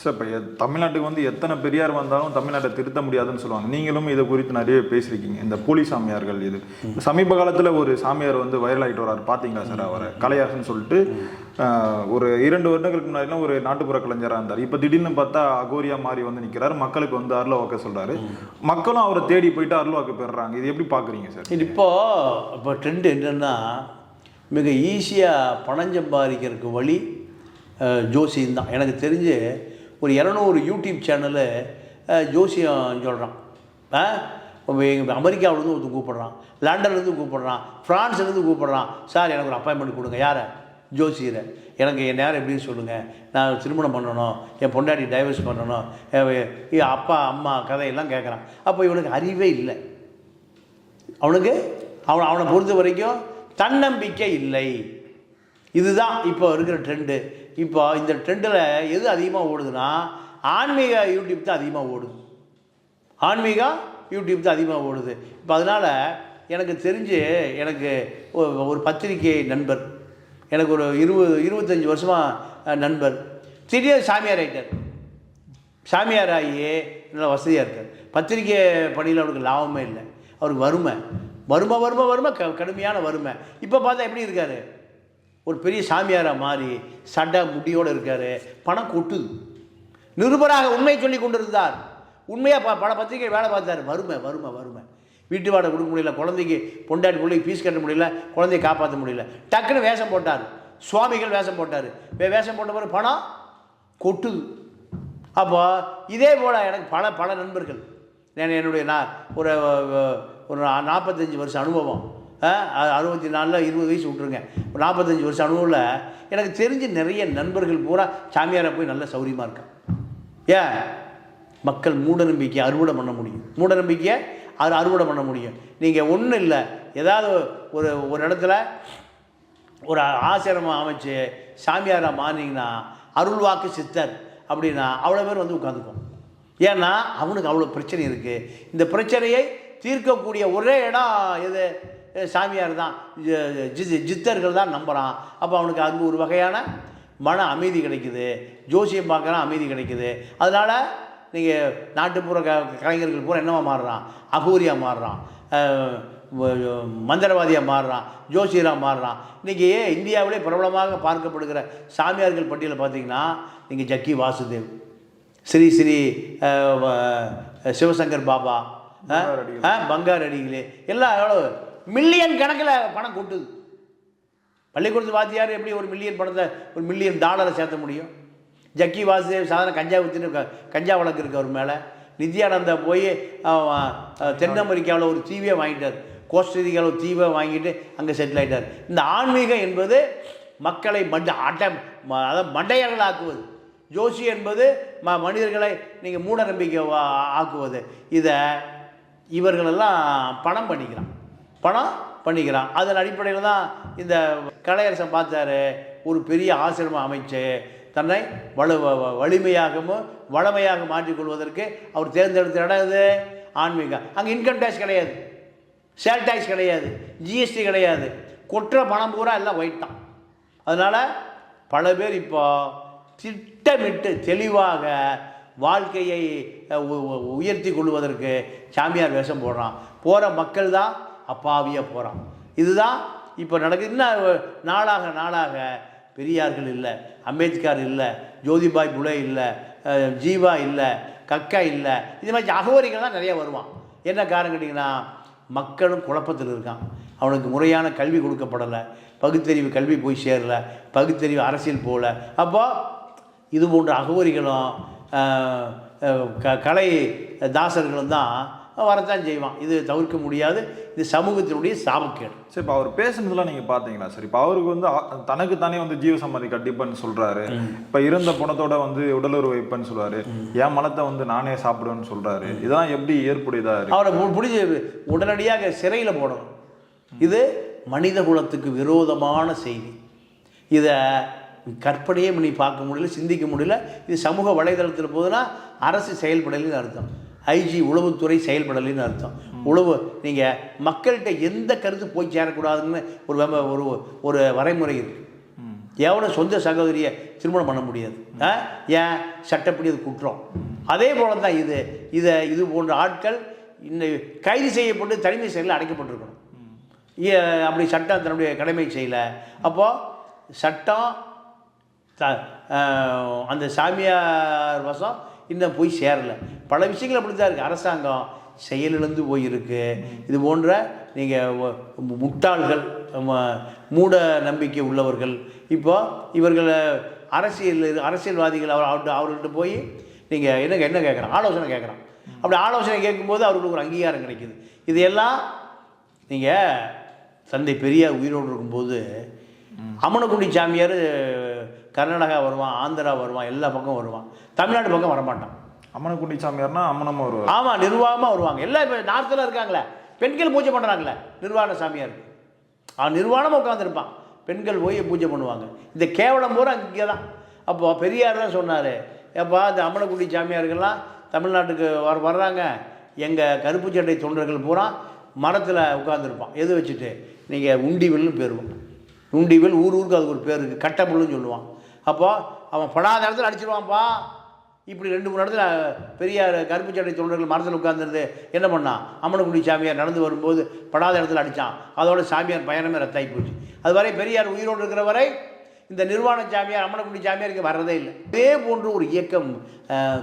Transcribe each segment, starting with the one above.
Sir இப்போ தமிழ்நாட்டுக்கு வந்து எத்தனை பெரியார் வந்தாலும் தமிழ்நாட்டை திருத்த முடியாதுன்னு சொல்லுவாங்க. நீங்களும் இது குறித்து நிறைய பேசியிருக்கீங்க. இந்த போலி சாமியார்கள் இது. சமீப காலத்தில் ஒரு சாமியார் வந்து வைரல் ஆகிட்டு வராரு பார்த்தீங்களா சார் அவரை? கலையாசன் சொல்லிட்டு. ஒரு இரண்டு வருடங்களுக்கு முன்னாடிலாம் ஒரு நாட்டுப்புற கலைஞராக இருந்தார். இப்போ திடீர்னு பார்த்தா அகோரியா மாறி வந்து நிற்கிறாரு மக்களுக்கு வந்து அருள வாக்க சொல்றாரு மக்களும் அவரை தேடி போயிட்டு அருள் வாக்கு பெறுறாங்க. இது எப்படி பார்க்குறீங்க சார்? இப்போ இப்போ ட்ரெண்டு என்னென்னா மிக ஈஸியாக பணம் சம்பாதிக்கிறதுக்கு வழி ஜோசியம் தான் எனக்கு தெரிஞ்சு ஒரு இரநூறு யூடியூப் சேனலு ஜோசியம் சொல்கிறான் அமெரிக்காவிலேருந்து ஒருத்தன் கூப்பிட்றான் லண்டன்லேருந்து கூப்பிட்றான் ஃப்ரான்ஸ்லேருந்து கூப்பிட்றான். சார் எனக்கு ஒரு அப்பாயின்மெண்ட் கொடுங்க. யாரை? ஜோசியரை. எனக்கு என் நேரம் எப்படின்னு சொல்லுங்கள் நான் திருமணம் பண்ணணும். என் பொண்டாட்டி டைவர்ஸ் பண்ணணும். என் அப்பா அம்மா கதையெல்லாம் கேட்குறான் அப்போ இவனுக்கு அறிவே இல்லை. அவனுக்கு அவன் அவனை பொறுத்த வரைக்கும் தன்னம்பிக்கை இல்லை. இதுதான் இப்போ இருக்கிற ட்ரெண்டு இப்போ இந்த ட்ரெண்டில் எது அதிகமாக ஓடுதுன்னா ஆன்மீக யூடியூப் தான் அதிகமாக ஓடுது. ஆன்மீகா யூடியூப் தான் அதிகமாக ஓடுது. இப்போ அதனால் எனக்கு தெரிஞ்சு எனக்கு ஒரு பத்திரிகை நண்பர் எனக்கு ஒரு இருபது இருபத்தஞ்சி வருஷமாக நண்பர் திடீர் சாமியார் ஆகிட்டார் சாமியார் ஆகி நல்ல வசதியாக இருக்கார். பத்திரிக்கை பணியில் அவருக்கு லாபமே இல்லை. அவருக்கு வறுமை. வறுமை வறுமை வறுமை க கடுமையான வறுமை. இப்போ பார்த்தா எப்படி இருக்கார்? ஒரு பெரிய சாமியாராக மாறி சட்டை முடியோடு இருக்கார். பணம் கொட்டுது. நிருபராக உண்மை சொல்லி கொண்டிருந்தார். உண்மையாக ப பல பத்திரிகை வேலை பார்த்தார். வறுமை வறுமை வறுமை. வீட்டு வாடகை கொடுக்க முடியல குழந்தைக்கு பொண்டாட்டி பிள்ளைக்கு ஃபீஸ் கட்ட முடியல குழந்தைய காப்பாற்ற முடியல. டக்குன்னு வேஷம் போட்டார். சுவாமிகள் வேஷம் போட்டார். வே வேஷம் போட்ட பிறகு பணம் கொட்டுது. அப்போ இதே போல் எனக்கு பல பல நண்பர்கள். நான் என்னுடைய நான் ஒரு ஒரு நாற்பத்தஞ்சு வருஷம் அனுபவம். அறுபத்தி நாலில் இருபது வயசு விட்ருங்க ஒரு நாற்பத்தஞ்சு வருஷம் அனுபவில் எனக்கு தெரிஞ்ச நிறைய நண்பர்கள் பூரா சாமியாரை போய் நல்ல சௌரியமாக இருக்கான் ஏன்? மக்கள் மூடநம்பிக்கையை அறுவடை பண்ண முடியும். மூடநம்பிக்கையை அது அறுவடை பண்ண முடியும். நீங்கள் ஒன்றும் இல்லை. ஏதாவது ஒரு ஒரு இடத்துல ஒரு ஆசிரமம் அமைச்சு சாமியாராக மாறினீங்கன்னா அருள்வாக்கு சித்தர் அப்படின்னா அவ்வளோ பேர் வந்து உட்காந்துக்கும். ஏன்னா அவனுக்கு அவ்வளோ பிரச்சனை இருக்குது இந்த பிரச்சனையை தீர்க்கக்கூடிய ஒரே இடம் எது? சாமியார் தான் ஜி- ஜித்தர்கள் தான் நம்புகிறான் அப்போ அவனுக்கு அங்கே ஒரு வகையான மன அமைதி கிடைக்குது. ஜோசியம் பார்க்குறான் அமைதி கிடைக்குது. அதனால் நீங்கள் நாட்டுப்புற க கலைஞர்கள் பூரா என்னவா மாறுறான்? அகூரியாக மாறுறான். மந்திரவாதியாக மாறுறான். ஜோசியராக மாறுறான். இன்றைக்கி இந்தியாவிலே பிரபலமாக பார்க்கப்படுகிற சாமியார்கள் பட்டியலை பார்த்தீங்கன்னா நீங்கள் ஜக்கி வாசுதேவ் ஸ்ரீ ஸ்ரீ சிவசங்கர் பாபா பங்கார் அடிகளே எல்லாம் எவ்வளோ மில்லியன் கணக்கில் பணம் கொட்டுது. பள்ளிக்கூடத்து வாத்தியார் எப்படி ஒரு மில்லியன் பணத்தை ஒரு மில்லியன் டாலரை சேர்த்த முடியும்? ஜக்கி வாசுதேவ் சாதாரண கஞ்சா வித்துன்னு கஞ்சா வழக்கு இருக்கு அவர் மேலே. நித்யானந்தா போய் தென் அமெரிக்காவில் ஒரு தீவே வாங்கிட்டார். கோஸ்டரிக்காவில் ஒரு தீவை வாங்கிட்டு அங்கே செட்டில் ஆயிட்டார். இந்த ஆன்மீகம் என்பது மக்களை மண்ட அட்ட அதாவது மண்டையர்களாக்குவது ஜோசி என்பது ம மனிதர்களை நீங்கள் மூட நம்பிக்கை ஆக்குவது. இதை இவர்களெல்லாம் பணம் பண்ணிக்கிறான். பணம் பண்ணிக்கிறான். அதன் அடிப்படையில் தான் இந்த கலையரசன் பார்த்தாரு. ஒரு பெரிய ஆசிரமம் அமைச்சு தன்னை வலு வ- வ- வலிமையாகவும் வளமையாக மாற்றிக்கொள்வதற்கு அவர் தேர்ந்தெடுத்த இடம் இது ஆன்மீகம். அங்கே இன்கம் டேக்ஸ் கிடையாது. சேல் டேக்ஸ் கிடையாது. ஜிஎஸ்டி கிடையாது. கொட்டுற பணம் பூரா எல்லாம் ஒயிட் தான். அதனால் பல பேர் இப்போ திட்டமிட்டு தெளிவாக வாழ்க்கையை உ- உயர்த்தி கொள்வதற்கு சாமியார் வேஷம் போடுறான். போகிற மக்கள் தான் அப்பாவியாக போகிறான் இதுதான் இப்போ நடக்குது. இன்னும் நாளாக நாளாக பெரியார்கள் இல்லை அம்பேத்கர் இல்லை ஜோதிபாய் புலே இல்லை ஜீவா இல்லை கக்கா இல்லை. இது மாதிரி அகோரிகள் தான் நிறைய வருவான். என்ன காரணம் கேட்டிங்கன்னா மக்களும் குழப்பத்தில் இருக்கான். அவனுக்கு முறையான கல்வி கொடுக்கப்படலை. பகுத்தறிவு கல்வி போய் சேரல. பகுத்தறிவு அரசியல் போகல. அப்போ இது போன்ற அகோரிகளும் க கலை தாசர்களும் தான் வரத்தான் செய்வான். இது தவிர்க்க முடியாது. இது சமூகத்தினுடைய சாபக்கேடு. சரி இப்போ அவர் பேசுனதெல்லாம் நீங்க பாத்தீங்களா? சார் இப்போ அவருக்கு வந்து தனக்கு தானே வந்து ஜீவ சமாதி கட்டிப்பேன்னு சொல்றாரு. இப்ப இருந்த பணத்தோட வந்து உடலுறவு வைப்பேன்னு சொல்றாரு. என் மலத்தை வந்து நானே சாப்பிடுவேன்னு சொல்றாரு. இதெல்லாம் எப்படி ஏற்புடையதா இருக்கு? அவரை பிடிச்சி உடனடியாக சிறையில் போடணும். இது மனித குலத்துக்கு விரோதமான செய்தி. இதை கற்பனையே பண்ணி பார்க்க முடியல சிந்திக்க முடியல. இது சமூக வலைதளத்தில் போதுன்னா அரசு செயல்படலைன்னு அர்த்தம். ஐஜி உளவுத்துறை செயல்படலைன்னு அர்த்தம். உளவு நீங்கள் மக்கள்கிட்ட எந்த கருத்து போய் சேரக்கூடாதுன்னு ஒரு ஒரு ஒரு வரைமுறை இருக்குது எவனும் சொந்த சகோதரியை திருமணம் பண்ண முடியாது. ஏன்? சட்டப்படி அது குற்றம். அதே போல தான் இது. இதை இது போன்ற ஆட்கள் இந்த கைது செய்யப்பட்டு தனிமை செயலில் அடைக்கப்பட்டிருக்கணும். ஏ- அப்படி சட்டம் தன்னுடைய கடமை செய்யலை. அப்போது சட்டம் த அந்த சாமியார் வசம் இன்னும் போய் சேரலை. பல விஷயங்கள் அப்படி தான் இருக்குது அரசாங்கம் செயலிழந்து போயிருக்கு. இது போன்ற நீங்கள் முட்டாள்கள் மூட நம்பிக்கை உள்ளவர்கள். இப்போ இவர்களை அரசியல் அரசியல்வாதிகள் அவர் அவர்கிட்ட போய் நீங்கள் என்ன என்ன கேட்குறான் ஆலோசனை கேட்குறான் அப்படி ஆலோசனை கேட்கும்போது அவர்களுக்கு ஒரு அங்கீகாரம் கிடைக்குது. இதையெல்லாம் நீங்கள் தந்தை பெரியார் உயிரோடு இருக்கும்போது அம்மனக்குண்டி சாமியார் கர்நாடகா வருவான் ஆந்திரா வருவான் எல்லா பக்கம் வருவான். தமிழ்நாடு பக்கம் வரமாட்டான். அம்மனக்குண்டி சாமியார்னா அம்மனம்மா வருவார். ஆமாம் நிர்வாகமாக வருவாங்க. எல்லாம் இப்போ நார்த்தில் இருக்காங்களே பெண்கள் பூஜை பண்ணுறாங்களே நிர்வாண சாமியார். அவன் நிர்வாணமாக உட்காந்துருப்பான் பெண்கள் போய் பூஜை பண்ணுவாங்க. இந்த கேவலம் பூரா இங்கே தான் அப்போது பெரியார் தான் சொன்னார் ஏப்பா இந்த அம்மனக்குடி சாமியார்கள்லாம் தமிழ்நாட்டுக்கு வர வர்றாங்க. எங்கள் கருப்பு சட்டை தொண்டர்கள் பூரா மரத்தில் உட்காந்துருப்பான் எது வச்சுட்டு? நீங்கள் உண்டிவில்னு பேருவோம். உண்டிவில் ஊர் ஊருக்கு அதுக்கு ஒரு பேர் இருக்குது கட்டமுள்ளுன்னு சொல்லுவான். அப்போது அவன் படாத இடத்துல அடிச்சிருவான்ப்பா இப்படி ரெண்டு மூணு இடத்துல பெரியார் கருப்பு சட்டை தொண்டர்கள் மரத்தில் உட்கார்ந்துருந்து என்ன பண்ணான்? அம்மனக்குடி சாமியார் நடந்து வரும்போது படாத இடத்துல அடித்தான் அதோட சாமியார் பயணமே ரத்தாகி போச்சு. அது வரை பெரியார் உயிரோடு இருக்கிற வரை இந்த நிர்வாண சாமியார் அம்மனக்குடி சாமியார் இங்கே வர்றதே இல்லை. இதே போன்று ஒரு இயக்கம்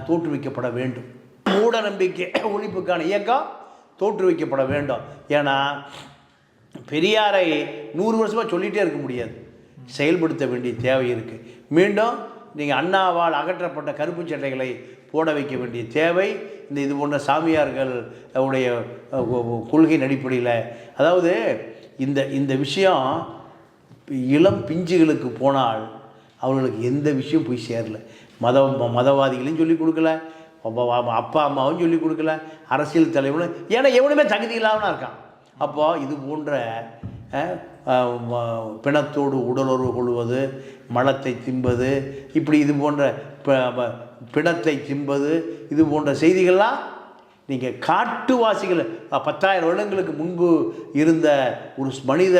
தோற்றுவிக்கப்பட வேண்டும். மூட நம்பிக்கை ஒழிப்புக்கான இயக்கம் தோற்றுவிக்கப்பட வேண்டும். ஏன்னா பெரியாரை நூறு வருஷமாக சொல்லிகிட்டே இருக்க முடியாது. செயல்படுத்த வேண்டிய தேவை இருக்குது மீண்டும் நீங்கள் அண்ணாவால் அகற்றப்பட்ட கருப்பு சட்டைகளை போட வைக்க வேண்டிய தேவை. இந்த இது போன்ற சாமியார்கள் உடைய கொள்கையின் அடிப்படையில். அதாவது இந்த இந்த விஷயம் இளம் பிஞ்சுகளுக்கு போனால் அவர்களுக்கு எந்த விஷயம் போய் சேரல. மத மதவாதிகளையும் சொல்லிக் கொடுக்கல. அப்பா அப்பா அம்மாவும் சொல்லிக் கொடுக்கல. அரசியல் தலைவனும் ஏன்னா எவனுமே தகுதி இல்லாமல் இருக்கான். அப்போது இது போன்ற பிணத்தோடு உடலுறவு கொள்வது மலத்தை தின்பது இப்படி இது போன்ற பிணத்தை தின்பது இது போன்ற செய்திகள்லாம் நீங்கள் காட்டுவாசிகள் பத்தாயிரம் வருடங்களுக்கு முன்பு இருந்த ஒரு மனித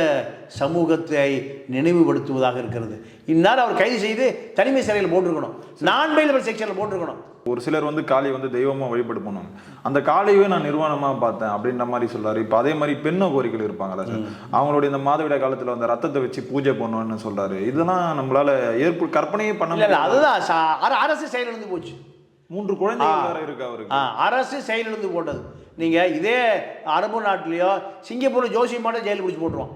சமூகத்தை நினைவுபடுத்துவதாக இருக்கிறது. இந்நேரம் அவர் கைது செய்து தனிமை சிறையில் போட்டிருக்கணும். நான் பைலபிள் செக்ஷனில் போட்டிருக்கணும். ஒரு சிலர் வந்து காளி வந்து தெய்வமா வழிபாடு பண்ணுவாங்க அந்த காளியவே நான் நிர்வாணமா பார்த்தேன் அப்படின்ற மாதிரி சொல்றாரு. இப்போ அதே மாதிரி பெண்ண கோரிக்கைகள் இருப்பாங்கல்ல சார் அவங்களுடைய இந்த மாதவிடாய் காலத்துல வந்து ரத்தத்தை வச்சு பூஜை பண்ணணும்னு சொல்றாரு. இதெல்லாம் நம்மளால ஏற்பு கற்பனையே பண்ண முடியாது அதுதான் அரசு செயலிழந்து போச்சு. மூன்று குழந்தைகள் இருக்கு அவருக்கு. அரசு செயலிழந்து போட்டது. நீங்கள் இதே அரபு நாட்டிலையோ சிங்கப்பூர் ஜோசியமான ஜெயில் பிடிச்சி போட்டுருவான்.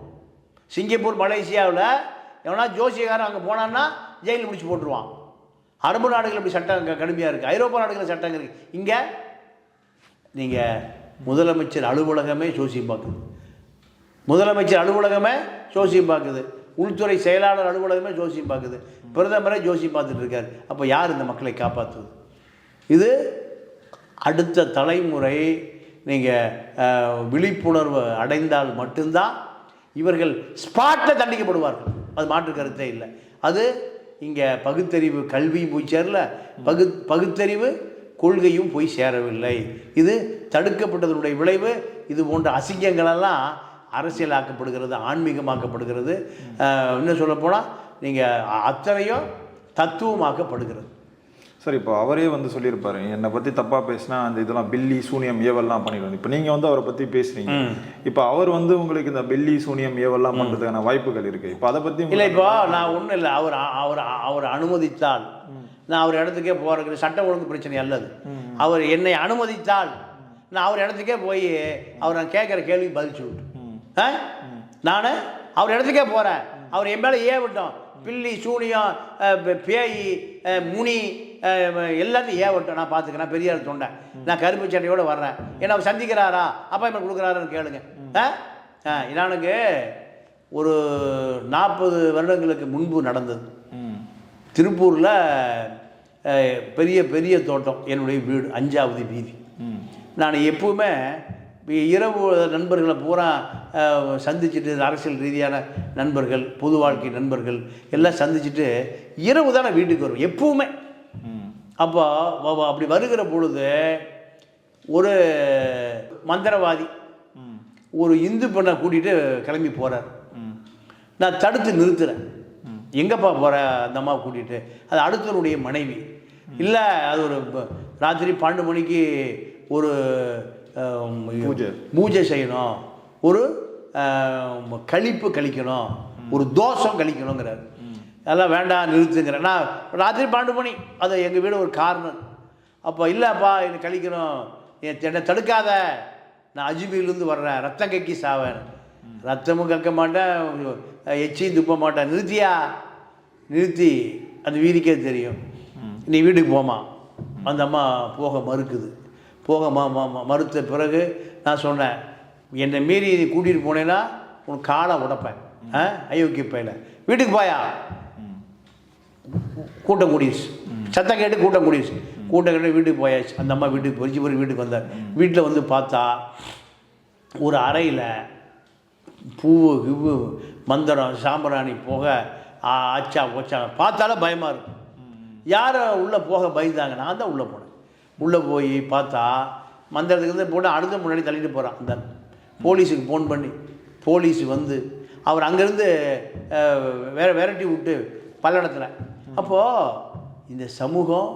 சிங்கப்பூர் மலேசியாவில் எவனா ஜோசியக்காரன் அங்கே போனான்னா ஜெயிலில் பிடிச்சி போட்டுருவான். அரபு நாடுகள் இப்படி சட்டம் க- கடுமையாக இருக்குது ஐரோப்பா நாடுகளில் சட்டம் இருக்குது இங்கே நீங்கள் முதலமைச்சர் அலுவலகமே ஜோசியம் பார்க்குது முதலமைச்சர் அலுவலகமே ஜோசியம் பார்க்குது உள்துறை செயலாளர் அலுவலகமே ஜோசியம் பார்க்குது பிரதமரே ஜோசியம் பார்த்துட்டு இருக்காரு. அப்போ யார் இந்த மக்களை காப்பாற்றுவது இது அடுத்த தலைமுறை நீங்கள் விழிப்புணர்வு அடைந்தால் மட்டும்தான் இவர்கள் ஸ்பாட்டில் தண்டிக்கப்படுவார்கள். அது மாற்று கருத்தே இல்லை. அது இங்கே பகுத்தறிவு கல்வியும் போய் சேரல. பகு பகுத்தறிவு கொள்கையும் போய் சேரவில்லை. இது தடுக்கப்பட்டதனுடைய விளைவு. இது போன்ற அசிங்கங்களெல்லாம் அரசியலாக்கப்படுகிறது ஆன்மீகமாக்கப்படுகிறது. இன்னும் சொல்லப்போனால் நீங்கள் அத்தனையும் தத்துவமாக்கப்படுகிறது. சார் இப்போ அவரே வந்து சொல்லியிருப்பாரு என்னை பத்தி தப்பா பேசினா அந்த இதெல்லாம் பில்லி சூனியம் ஏவல்லாம் பண்ணிடுவாங்க இப்போ நீங்க வந்து அவரை பத்தி பேசுறீங்க. இப்போ அவர் வந்து உங்களுக்கு இந்த பில்லி சூனியம் ஏவல்லாம் பண்றதுக்கான வாய்ப்புகள் இருக்கு. இப்போ அதை பத்தி இல்லை இப்போ நான் ஒன்றும் இல்லை. அவர் அவர் அவர் அனுமதித்தால் நான் அவர் இடத்துக்கே போகிறதுக்கு சட்டம் ஒழுங்கு பிரச்சனை அல்லது. அவர் என்னை அனுமதித்தால் நான் அவர் இடத்துக்கே போய் அவர் நான் கேட்குற கேள்விக்கு பதில் சொல்லிட்டு. நான் அவர் இடத்துக்கே போகிறேன் அவர் என் மேலே ஏன் விட்டோம். பில்லி சூனியம் பேய் முனி எல்லாத்தையும் ஏன் விட்டோம் நான் பார்த்துக்கிறேன். பெரியார் தொண்டேன் நான் கருப்பு சட்டையோடு வர்றேன். என்ன அவர் சந்திக்கிறாரா? அப்பாயின்மெண்ட் கொடுக்குறாருன்னு கேளுங்க. எனக்கு ஒரு நாற்பது வருடங்களுக்கு முன்பு நடந்தது. திருப்பூரில் பெரிய பெரிய தோட்டம். என்னுடைய வீடு அஞ்சாவது வீதி. நான் எப்பவுமே இரவு நண்பர்களை பூரா சந்திச்சுட்டு அரசியல் ரீதியான நண்பர்கள் பொது வாழ்க்கை நண்பர்கள் எல்லாம் சந்திச்சுட்டு இரவு தான் வீட்டுக்கு வருவேன் எப்பவுமே. அப்போ அப்படி வருகிற பொழுது ஒரு மந்திரவாதி. ஒரு இந்து பெண்ணை கூட்டிகிட்டு கிளம்பி போகிறார். நான் தடுத்து நிறுத்துறேன். எங்கப்பா போகிற அந்த அம்மாவை கூட்டிகிட்டு அது அடுத்தவருடைய மனைவி. இல்லை அது ஒரு ராத்திரி பன்னெண்டு மணிக்கு ஒரு பூஜை. செய்யணும். ஒரு கழிப்பு கழிக்கணும். ஒரு தோஷம் கழிக்கணுங்கிறார். அதெல்லாம் வேண்டாம் நிறுத்துங்கிறேன் நான் ராத்திரி பன்னெண்டு மணி அது எங்கள் வீடு ஒரு கார்னர் அப்போ இல்லைப்பா எனக்கு கழிக்கணும். என் என்னை தடுக்காத. நான் அஜ்மீர்லேருந்து வர்றேன். ரத்தம் கக்கி சாவேன். ரத்தமும் கக்க மாட்டேன். எச்சியும் துப்ப மாட்டேன். நிறுத்தியா? நிறுத்தி. அந்த வீதிக்கே தெரியும். நீ வீட்டுக்கு போமா அந்த அம்மா போக மறுக்குது. போக ம மறுத்த பிறகு நான் சொன்னேன் என்னை மீறி நீ கூட்டிகிட்டு போனேன்னா உன் காலை உடப்பேன் ஆ அயோக்கிய பையில. வீட்டுக்கு போயா? கூட்டம் கூடிடுச்சு சத்தம் கேட்டு கூட்டம் கூடிடுச்சு கூட்டம் கேட்டு வீட்டுக்கு போயாச்சு. அந்த அம்மா வீட்டுக்கு பொறிச்சு போய் வீட்டுக்கு வந்தார். வீட்டில் வந்து பார்த்தா ஒரு அறையில் பூவு கிவு மந்திரம் சாம்பிராணி போக ஆச்சா போச்சா பார்த்தாலே பயமாக இருக்கும் யாரை உள்ளே போக பயந்தாங்க? நான் தான் உள்ளே போனேன். உள்ளே போய் பார்த்தா மந்திரத்துக்கு வந்து போட்டு அடுத்த முன்னாடி தள்ளிட்டு போகிறான் அந்த போலீஸுக்கு ஃபோன் பண்ணி போலீஸ் வந்து அவர் அங்கேருந்து வேற விரட்டி விட்டு பல்லடத்தில். அப்போது இந்த சமூகம்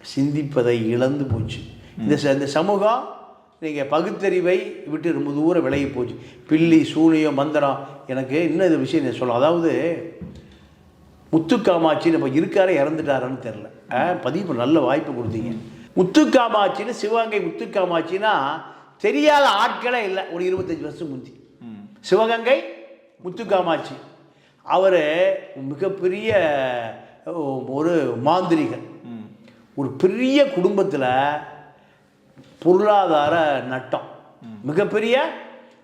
சிந்திப்பதை இழந்து போச்சு. இந்த ச- இந்த சமூகம் நீங்கள் பகுத்தறிவை விட்டு ரொம்ப தூரம் விலகி போச்சு. பில்லி சூனியம் மந்திரம் எனக்கு இன்னும் இது விஷயம் நான் சொல்லலாம் அதாவது முத்துக்காமாட்சின்னு இப்போ இருக்காரே இறந்துட்டாரான்னு தெரில ஆ, பதிவு நல்ல வாய்ப்பு கொடுத்தீங்க. முத்துக்காமாட்சின்னு சிவகங்கை முத்துக்காமாட்சின்னா தெரியாத ஆட்களே இல்லை. ஒரு இருபத்தஞ்சி வருஷம் முந்தி. சிவகங்கை முத்துக்காமாட்சி. அவர் மிகப்பெரிய ஒரு மாந்திரிகன் ஒரு பெரிய குடும்பத்தில் பொருளாதார நட்டம். மிகப்பெரிய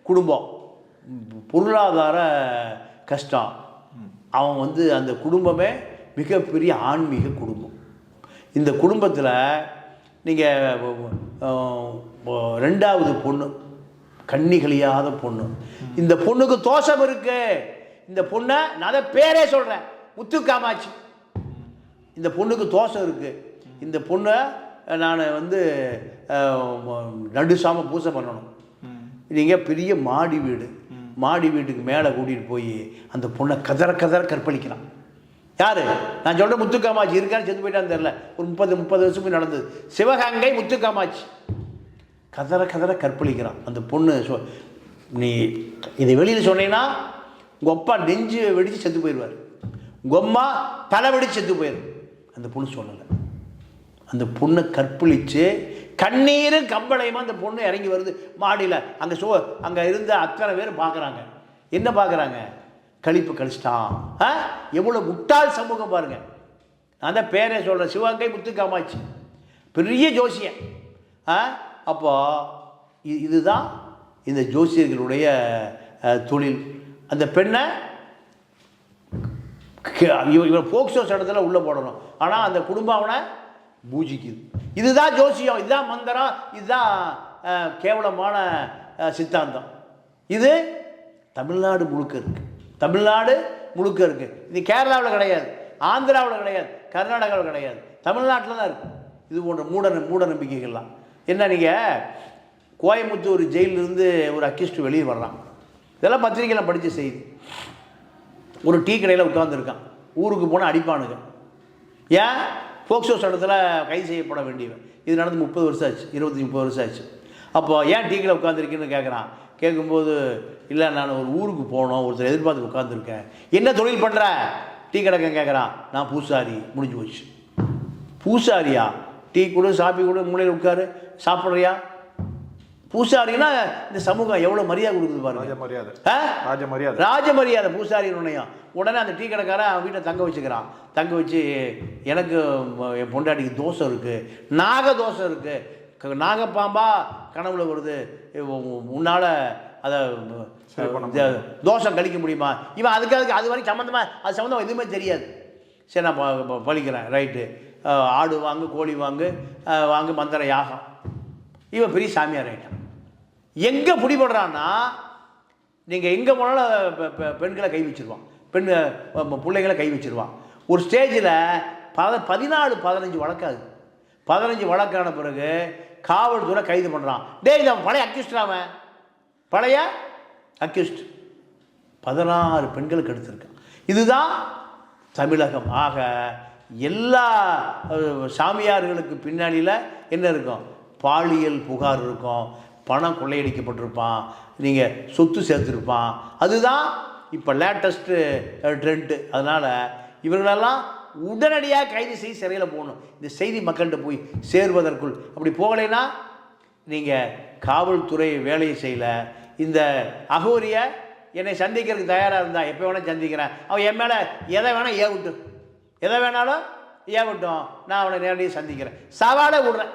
குடும்பம். பொருளாதார கஷ்டம். அவன் வந்து அந்த குடும்பமே மிகப்பெரிய ஆன்மீக குடும்பம். இந்த குடும்பத்தில் நீங்கள் ரெண்டாவது பொண்ணு கண்ணி கழியாத பொண்ணு. இந்த பொண்ணுக்கு தோஷம் இருக்கு. இந்த பொண்ணை நான் அதை பேரே சொல்கிறேன் முத்து காமாட்சி. இந்த பொண்ணுக்கு தோஷம் இருக்கு. இந்த பொண்ணை நான் வந்து நடு சாம பூசை பண்ணணும். நீங்கள் பெரிய மாடி வீடு. மாடி வீட்டுக்கு மேலே கூட்டிகிட்டு போய் அந்த பொண்ணை கதற கதற கற்பழிக்கலாம். யார்? நான் சொல்கிற முத்துக்காமாட்சி. இருக்கான்னு செத்து போயிட்டான்னு தெரில ஒரு முப்பது முப்பது வருஷம் நடந்தது. சிவகங்கை முத்துக்காமாட்சி. கதற கதற கற்பழிக்கிறான். அந்த பொண்ணு சொ நீ இதை வெளியில் சொன்னீங்கன்னா உங்கள் அப்பா நெஞ்சு வெடித்து செத்து போயிடுவார். உங்கள் அம்மா தலை வெடித்து செத்து போயிடும். அந்த பொண்ணு சொல்லலை. அந்த பொண்ணை கற்பழித்து கண்ணீரும் கம்பளையுமா அந்த பொண்ணு இறங்கி வருது. மாடியில். அங்கே சோ அங்கே இருந்த அத்தனை பேர் பார்க்குறாங்க. என்ன பார்க்குறாங்க? கழிப்பு கழிச்சிட்டான் ஆ? எவ்வளோ முட்டாள் சமூகம் பாருங்கள் நான் தான் பேரே சொல்கிறேன் சிவகங்கை முத்துக்காமாட்சி. பெரிய ஜோசியன். ஆ? அப்போ இதுதான் இந்த ஜோசியர்களுடைய தொழில். அந்த பெண்ணை கே- இவன் போக்சோ சட்டத்தில் உள்ளே போடணும். ஆனால் அந்த குடும்பம் அவனை பூஜிக்குது. இதுதான் ஜோசியம். இதுதான் மந்திரம். இதுதான் கேவலமான சித்தாந்தம். இது தமிழ்நாடு முழுக்க இருக்கு. தமிழ்நாடு முழுக்க இருக்கு. இது கேரளாவில் கிடையாது ஆந்திராவில் கிடையாது கர்நாடகாவில் கிடையாது தமிழ்நாட்டில் தான் இருக்குது இது போன்ற மூட மூட நம்பிக்கைகள்லாம். என்ன நீங்கள் கோயம்புத்தூர் ஜெயிலிருந்து ஒரு அக்யூஸ்ட் வெளியே வர்றான். இதெல்லாம் பத்திரிக்கையில் படித்த செய்தி. ஒரு டீ கடையில் உட்காந்துருக்கான் ஊருக்கு போனால் அடிப்பானுங்க. ஏன்? போக்சோ சட்டத்தில் கைது செய்யப்பட வேண்டியவன். இது நடந்து முப்பது வருஷம் ஆச்சு இருபத்தி முப்பது வருஷம் ஆச்சு. அப்போ ஏன் டீ கடையில் உட்காந்துருக்குன்னு கேட்குறான் கேட்கும்போது இல்லை நான் ஒரு ஊருக்கு போகணும் ஒருத்தர் எதிர்பார்த்து உட்காந்துருக்கேன் என்ன தொழில் பண்ணுற டீ கடைக்கன் கேட்குறான் நான் பூசாரி. முடிஞ்சு போச்சு. பூசாரியா? டீ கொடு சாப்பி கொடு மூலையில் உட்காரு. சாப்பிட்றியா? பூசாரின்னா இந்த சமூகம் எவ்வளோ மரியாதை கொடுக்குது பாருங்க. ராஜ மரியாதை? ராஜ மரியாதை. ராஜ மரியாதை பூசாரி உன்னையும் உடனே அந்த டீ கடைக்காரன் அவன் வீட்டை தங்க வச்சுக்கிறான். தங்க வச்சு எனக்கு என் பொண்டாட்டிக்கு தோசை இருக்குது நாக தோசை இருக்குது நாகப்பாம்பா கனவுல வருது. உன்னால் அதை தோஷம் கழிக்க முடியுமா? இவன் அதுக்கு அதுக்கு அது வரைக்கும் சம்மந்தமாக அது சம்மந்தம் எதுவுமே தெரியாது. சரி நான் பழிக்கிறேன் ரைட்டு. ஆடு வாங்கு கோழி வாங்கு வாங்கு மந்திர யாகம். இவன் பெரிய சாமியார் ஆயிட்டான். எங்கே பிடிபடுறான்னா நீங்கள் எங்கே போனாலும் பெண்களை கை வச்சிருவான். பெண் பிள்ளைங்களை கை வச்சிருவான். ஒரு ஸ்டேஜில் பத பதினாலு பதினஞ்சு வழக்காது பதினஞ்சு வழக்கான பிறகு காவல்துறை கைது பண்ணுறான் டேய் இது அவன் பழைய அக்யூஸ்ட் அவன். பழைய அக்யூஸ்ட் பதினாறு பெண்களுக்கு எடுத்திருக்கான் இதுதான் தமிழகம். ஆக எல்லா சாமியார்களுக்கு பின்னாடியில் என்ன இருக்கும்? பாலியல் புகார் இருக்கும். பணம் கொள்ளையடிக்கப்பட்டிருப்பான். நீங்கள் சொத்து சேர்த்துருப்பான். அதுதான் இப்போ லேட்டஸ்ட்டு ட்ரெண்ட்டு அதனால் இவர்களெல்லாம் உடனடியாக கைது செய்து சிறையில் போகணும் இந்த செய்தி மக்கள்கிட்ட போய் சேர்வதற்குள். அப்படி போகலைன்னா நீங்கள் காவல்துறை வேலையை செய்யல. இந்த அகோரியை என்னை சந்திக்கிறதுக்கு தயாராக இருந்தா எப்போ வேணால் சந்திக்கிறேன். அவன் என் மேலே எதை வேணால் ஏவட்டும் எதை வேணாலும் ஏவட்டும். நான் அவனை நேரடியாக சந்திக்கிறேன். சவாலை விடுறேன்.